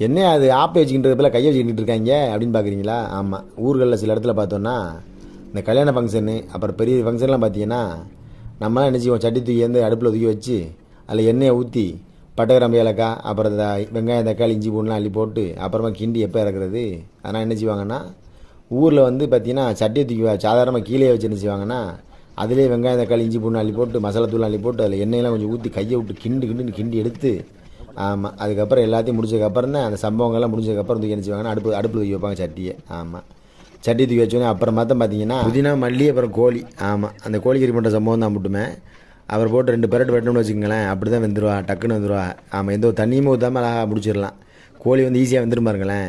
என்ன அது ஆப்பை வச்சுக்கிட்டு பேர் கையை வச்சுக்கிட்டு இருக்காங்க? அப்படின்னு பார்க்குறீங்களா ஆமாம் ஊர்களில் சில இடத்துல பார்த்தோன்னா இந்த கல்யாண ஃபங்க்ஷனு அப்புறம் பெரிய ஃபங்க்ஷன்லாம் பார்த்தீங்கன்னா நம்மளாம் என்ன செய்வோம்? சட்டி தூக்கி வந்து அடுப்பில் தூக்கி வச்சு அதில் எண்ணெயை ஊற்றி பட்டகிராம்பு ஏலக்காய் அப்புறம் இந்த வெங்காயம் தக்காளி இஞ்சி பூண்டுலாம் அள்ளி போட்டு அப்புறமா கிண்டி எப்போ இறக்குறது? அதனால் என்ன செய்வாங்கன்னா ஊரில் வந்து பார்த்தீங்கன்னா சட்டியை தூக்கி சாதாரணமாக கீழே வச்சு என்ன செய்வாங்கன்னா அதிலே வெங்காயம் தக்காளி இஞ்சி பூண்டு அள்ளி போட்டு மசாலா தூள் அள்ளி போட்டு அதில் எண்ணெயெல்லாம் கொஞ்சம் ஊற்றி கையை விட்டு கிண்டு கிண்டுன்னு கிண்டி எடுத்து ஆமாம் அதுக்கப்புறம் எல்லாத்தையும் முடிச்சதுக்கப்புறம் தான் அந்த சம்பவங்கள்லாம் முடிஞ்சதுக்கப்புறம் தூக்கி என்ன செய்வாங்கன்னா அடுப்பு அடுப்பில் தூக்கி வைப்பாங்க சட்டியை. ஆமாம் சட்டி தூக்கி வச்சோன்னே அப்புறம் பார்த்தா பார்த்தீங்கன்னா புதினா மல்லி அப்புறம் கோழி. ஆமாம் அந்த கோழிக்கறி பண்ணுற சம்பவம் தான் மட்டுமே. அவர் போட்டு ரெண்டு பெரட்டு வெட்டணும்னு வச்சுக்கோங்களேன். அப்படி தான் வெந்துருவா டக்குன்னு வந்துருவா. ஆமாம் எந்த ஒரு தண்ணியுமே ஊற்றாமல் அழகாக முடிச்சிடலாம். கோழி வந்து ஈஸியாக வந்துரும் பாருங்களேன்.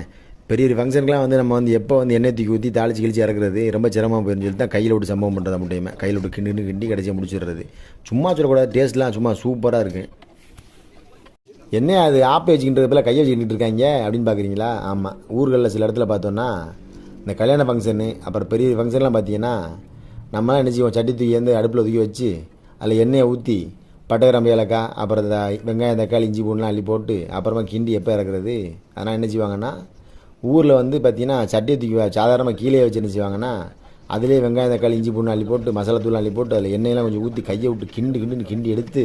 பெரிய பெரிய ஃபங்க்ஷனுக்குலாம் வந்து நம்ம வந்து எப்போ வந்து எண்ணெய் தூக்கி ஊற்றி தாளிச்சு கிழிச்சு இறக்குறது ரொம்ப சிரமமாக போயிருந்து சொல்லி தான் கையில் விட்டு சம்பவம் பண்ணுறதா முடியுமே கையில் விட்டு கிண்டு கிண்டி கடைசியாக முடிச்சிடுறது. சும்மா சொல்லக்கூடாது. டேஸ்ட்லாம் சும்மா சூப்பராக இருக்குது என்ன அது ஆப்பை வச்சுக்கிட்டு பேர் கையை வச்சுக்கிட்டு இருக்காங்க அப்படின்னு பார்க்குறீங்களா ஆமாம் ஊர்களில் சில இடத்துல பார்த்தோன்னா இந்த கல்யாண ஃபங்க்ஷனு அப்புறம் பெரிய ஃபங்க்ஷன்லாம் பார்த்தீங்கன்னா நம்மளாம் என்ன செய்வோம்? சட்டி தூக்கி வந்து அடுப்பில் தூக்கி வச்சு அதில் எண்ணெயை ஊற்றி பட்டகிராம்பு ஏலக்காய் அப்புறம் இந்த வெங்காயம் தக்காளி இஞ்சி பூண்டுலாம் அள்ளி போட்டு அப்புறமா கிண்டி எப்போ இறக்குறது? அதனால் என்ன செய்வாங்கன்னா ஊரில் வந்து பார்த்தீங்கன்னா சட்டியை தூக்கி சாதாரணமாக கீழே வச்சு என்ன செய்வாங்கன்னா அதிலே வெங்காயம் தக்காளி இஞ்சி பூண்டு அள்ளி போட்டு மசாலா தூள் அள்ளி போட்டு அதில் எண்ணெயெல்லாம் கொஞ்சம் ஊற்றி கையை விட்டு கிண்டு கிண்டுன்னு கிண்டி எடுத்து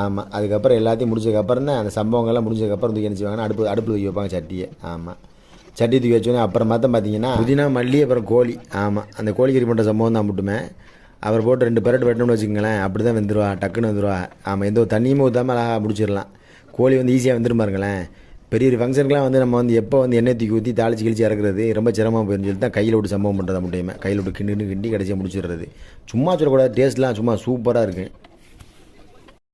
ஆமாம் அதுக்கப்புறம் எல்லாத்தையும் முடிச்சதுக்கப்புறம் தான் அந்த சம்பவங்கள்லாம் முடிஞ்சதுக்கப்புறம் தூக்கி என்ன செய்வாங்கன்னா அடுப்பு அடுப்பில் தூக்கி வைப்பாங்க சட்டியை. ஆமாம் சட்டி தூக்கி வச்சோன்னே அப்புறம் பார்த்தா பார்த்தீங்கன்னா புதினா மல்லி அப்புறம் கோழி. ஆமாம் அந்த கோழிக்கறி பண்ணுற சம்பவம் தான் மட்டுமே. அவர் போட்டு ரெண்டு பெரட்டு வெட்டணும்னு வச்சுக்கோங்களேன். அப்படி தான் வந்துடுவா டக்குன்னு வந்துடுவா ஆமாம் எந்த ஒரு தண்ணியுமே ஊற்றாமல் அழகாக முடிச்சிடலாம். கோழி வந்து ஈஸியாக வந்துடும் பாருங்களேன். பெரிய ஒரு ஃபங்க்ஷனுக்குலாம் வந்து நம்ம வந்து எப்போ வந்து எண்ணெய் தூக்கி ஊற்றி தாளிச்சு கிழிச்சு இறக்குறது ரொம்ப சிரமமாக போயிருந்து சொல்லி தான் கையில் விட்டு சம்பவம் பண்ணுறது முடியுமே கையில் விட்டு கிண்டு கிண்டி கிடச்சி முடிச்சிடுறது. சும்மா சொல்லக்கூடாது. டேஸ்ட்லாம் சும்மா சூப்பராக இருக்குது